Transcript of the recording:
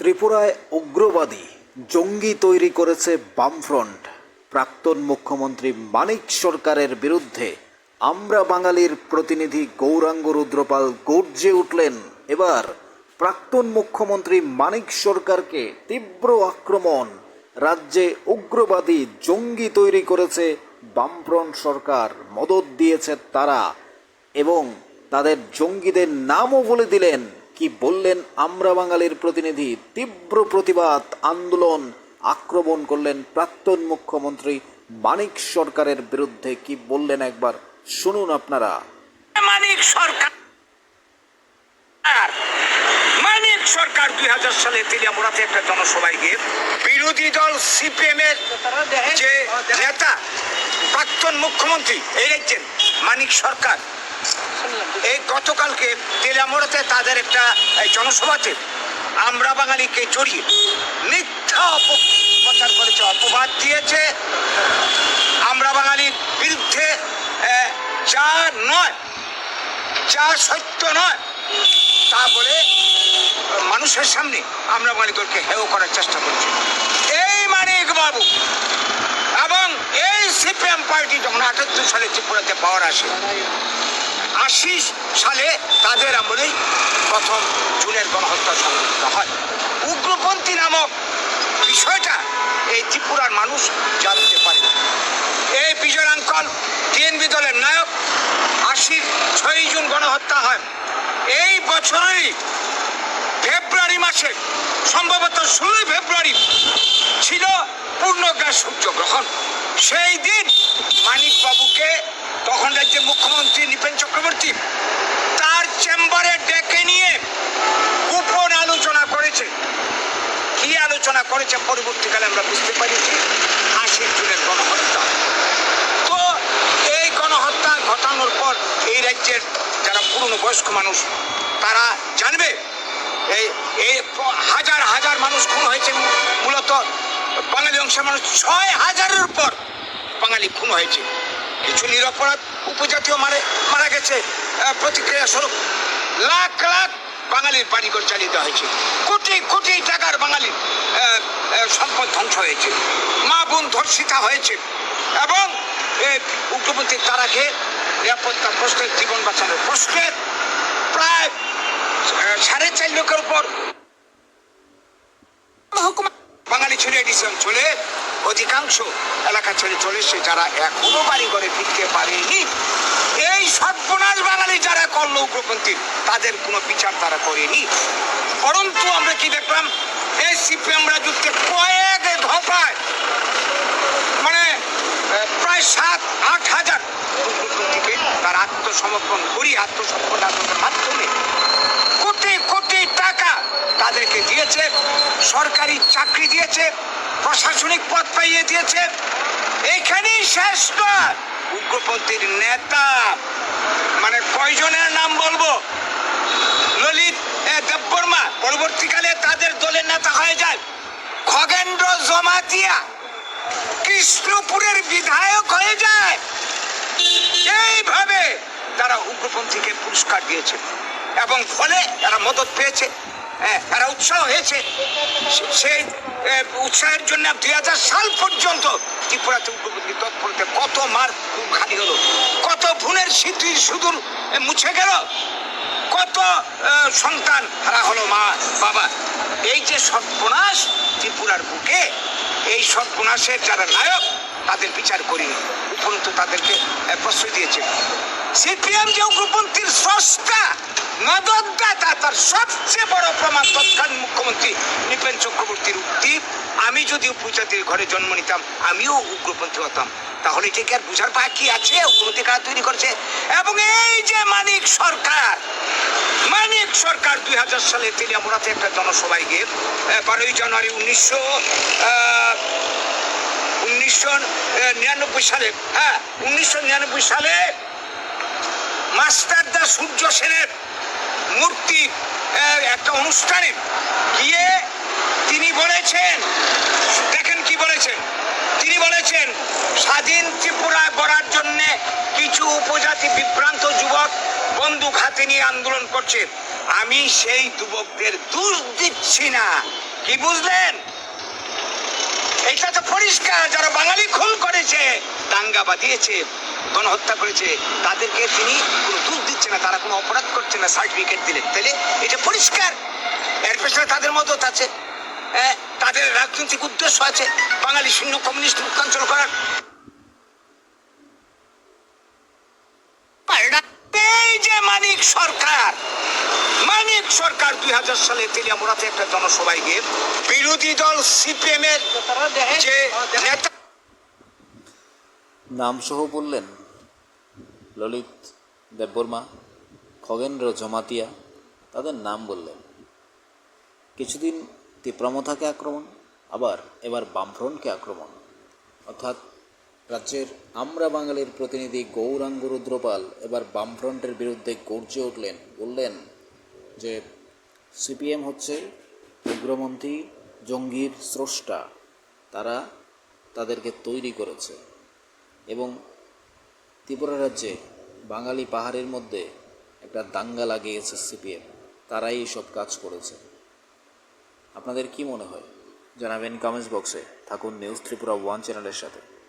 ত্রিপুরায় উগ্রবাদী জঙ্গি তৈরি করেছে বামফ্রন্ট। প্রাক্তন মুখ্যমন্ত্রী মানিক সরকারের বিরুদ্ধে আমরা বাঙালির প্রতিনিধি গৌরাঙ্গ রুদ্রপাল গর্জে উঠলেন। এবার প্রাক্তন মুখ্যমন্ত্রী মানিক সরকারকে তীব্র আক্রমণ। রাজ্যে উগ্রবাদী জঙ্গি তৈরি করেছে বামফ্রন্ট সরকার। মদত দিয়েছে তারা এবং তাদের জঙ্গিদের নামও বলে দিলেন কি বললেন আমরা বাঙালির প্রতিনিধি? তীব্র প্রতিবাদ, আন্দোলন, আক্রমণ করলেন প্রাক্তন মুখ্যমন্ত্রী মানিক সরকারের বিরুদ্ধে। কি বললেন একবার? শুনুন আপনারা। মানিক সরকার। মানিক সরকার দুই হাজার সালে তেলিয়ামোড়াতে একটা জনসভায় গিয়ে বিরোধী দল সিপিএম এর যে নেতা, প্রাক্তন মুখ্যমন্ত্রী, এই রাজ্যের মানিক সরকার এই গতকালকে তেলিয়ামোড়াতে তাদের একটা জনসভাতে আমরা বাঙালিকে জড়িয়ে মিথ্যা অপপ্রচার করেছে, অপবাদ দিয়েছে। আমরা বাঙালির বিরুদ্ধে যা নয়, যা সত্য নয়, তা বলে মানুষের সামনে আমরা মানিককে হেয় করার চেষ্টা করছি। এই মানিক বাবু এবং এই সিপিএম পার্টি যখন আটাত্তর সালে ত্রিপুরাতে পাওয়ার আসে সালে তাদের আমলেই প্রথম জুনের গণহত্যা সংঘটিত হয়। উগ্রপন্থী নামক বিষয়টা এই ত্রিপুরার মানুষ জানতে পারে। এই বিজয়াঙ্কল টিএনবি দলের নায়ক আশির ছয়ই জুন গণহত্যা হয়। এই বছরেরই ফেব্রুয়ারি মাসে, সম্ভবত ষোলোই ফেব্রুয়ারি ছিল পূর্ণগ্রাস সূর্যগ্রহণ। সেই দিন মানিক বাবুকে তখন রাজ্যের মুখ্যমন্ত্রী নৃপেন চক্রবর্তী তার চেম্বারে ডেকে নিয়ে গোপন আলোচনা করেছে। কি আলোচনা করেছে পরবর্তীকালে আমরা বুঝতে পারিছি আশির জুনের গণহত্যা। তো এই গণহত্যা ঘটানোর পর এই রাজ্যের যারা পুরনো বয়স্ক মানুষ, তারা জানবে এই এই হাজার হাজার মানুষ খুন হয়েছে। মূলত বাঙালি অংশের মানুষ ছয় হাজারের উপর বাঙালি খুন হয়েছে। কিছু নিরপরাধ উপজাতীয় মারে মারা গেছে। প্রতিক্রিয়া স্বরূপ লাখ লাখ বাঙালির বাড়িঘর চালিয়ে দেওয়া হয়েছে। কোটি কোটি টাকার বাঙালির সম্পদ ধ্বংস হয়েছে। মা বোন ধর্ষিতা হয়েছে। এবং এই উগ্রপন্থী তারাকে নিরাপত্তার প্রশ্নে জীবন বাঁচানোর প্রশ্নে প্রায় সাড়ে চার লক্ষের উপর বাঙালি ছেড়ে দিছে অঞ্চলে। অধিকাংশ এলাকা ছেড়ে চলে এসছে যারা এখনও বাড়ি ঘরে ফিরতে পারেনি, এই সর্বনাশ বাঙালি যারা করল উগ্রপন্থী, তাদের কোনো বিচার তারা করেনি। পরন্তু আমরা কি দেখলাম? এই সিপিএম রাজত্বে কয়েক ধপায় মানে প্রায় সাত, আট হাজার উগ্রপন্থীকে তার আত্মসমর্পণ করি আত্মসমর্পণের মাধ্যমে কোটি কোটি টাকা তাদেরকে দিয়েছে, সরকারি চাকরি দিয়েছে প্রশাসনিক পদ পাইয়ে দিয়েছে এখানেই শেষ নয়। উগ্রপন্থীর নেতা মানে কয়জনের নাম বলব? ললিত দেববর্মা, পরবর্তীকালে তাদের দলের নেতা হয়ে যায় খগেন্দ্র জমাতিয়া, কৃষ্ণপুরের বিধায়ক হয়ে যায়। এইভাবে তারা উগ্রপন্থীকে পুরস্কার দিয়েছে। এবং ফলে তারা মদত পেয়েছে। এরা উৎসাহ হয়েছে। সেই উৎসাহের জন্য দুই হাজার সাল পর্যন্ত ত্রিপুরাতে উগ্রপন্থী তৎপরতে কত মার খালি হলো, কত ভুনের স্মৃতি সুদূর মুছে গেল, কত সন্তান হারা হলো মা, বাবা। এই যে সর্বনাশ ত্রিপুরার বুকে, এই সর্বনাশের যারা নায়ক, তাদের বিচার করিনি উপরন্তু তাদেরকে প্রশ্রয় দিয়েছে। সিপিএম যে উগ্রপন্থীর স্রষ্টা মদতদাতা তার সবচেয়ে বড় প্রমাণ তৎকালীন মুখ্যমন্ত্রী নৃপেন চক্রবর্তীর উক্তি, আমি যদি উপজাতির ঘরে জন্ম নিতাম, আমিও উগ্রপন্থী হতাম। তাহলে এটা কি আর বুঝার বাকি আছে? উগ্রপন্থী কারা তৈরি করছে? এবং এই যে মানিক সরকার মানিক সরকার দুই হাজার সালে তেলিয়ামোড়াতে একটা জনসভায় গিয়ে বারোই জানুয়ারি উনিশশো উনিশশো নিরানব্বই সালে হ্যাঁ উনিশশো নিরানব্বই সালে মাস্টারদা সূর্য সেনের মূর্তি একটা অনুষ্ঠানে গিয়ে তিনি বলেছেন, দেখেন কি বলেছেন, তিনি বলেছেন, স্বাধীন ত্রিপুরা গড়ার জন্য কিছু উপজাতি বিভ্রান্ত যুবক বন্দুক হাতে নিয়ে আন্দোলন করছে। আমি সেই যুবকদের দোষ দিচ্ছি না। কি বুঝলেন? এটা তো পরিষ্কার, যারা বাঙালি খুন করেছে, দাঙ্গা বাঁধিয়েছে। গণহত্যা করেছে। তাদেরকে তিনি কোনো দুধ দিচ্ছে না, তারা কোনো অপরাধ করছে না সার্টিফিকেট দিলেন। তাহলে এটা পরিষ্কার। এর পেছনে তাদের মদত আছে। হ্যাঁ তাদের রাজনৈতিক উদ্দেশ্য আছে। বাঙালি শূন্য কমিউনিস্ট মুক্তাঞ্চল করার। সরকার। মানিক সরকার দুই হাজার সালে তেলিয়ামুড়াতে একটা জনসভায় গিয়ে বিরোধী দল সিপিএম এর যে নেতা নামসহ বললেন, ললিত দেববর্মা, খগেন্দ্র জমাতিয়া তাদের নাম বললেন। কিছুদিন তিপ্রামথাকে আক্রমণ, আবার এবার বামফ্রন্টকে আক্রমণ। অর্থাৎ রাজ্যের আমরা বাঙালির প্রতিনিধি গৌরাঙ্গ রুদ্রপাল এবার বামফ্রন্টের বিরুদ্ধে গর্জে উঠলেন, বললেন যে, সিপিএম হচ্ছে উগ্রপন্থী জঙ্গির স্রষ্টা, তারা তাদেরকে তৈরি করেছে। এবং ত্রিপুরা রাজ্যে বাঙালি পাহাড়ের মধ্যে একটা দাঙ্গা লাগিয়েছে সিপিএম। তারাই এইসব কাজ করেছে। আপনাদের কি মনে হয়? জানাবেন কমেন্টস বক্সে। থাকুন নিউজ ত্রিপুরা ওয়ান চ্যানেলের সাথে।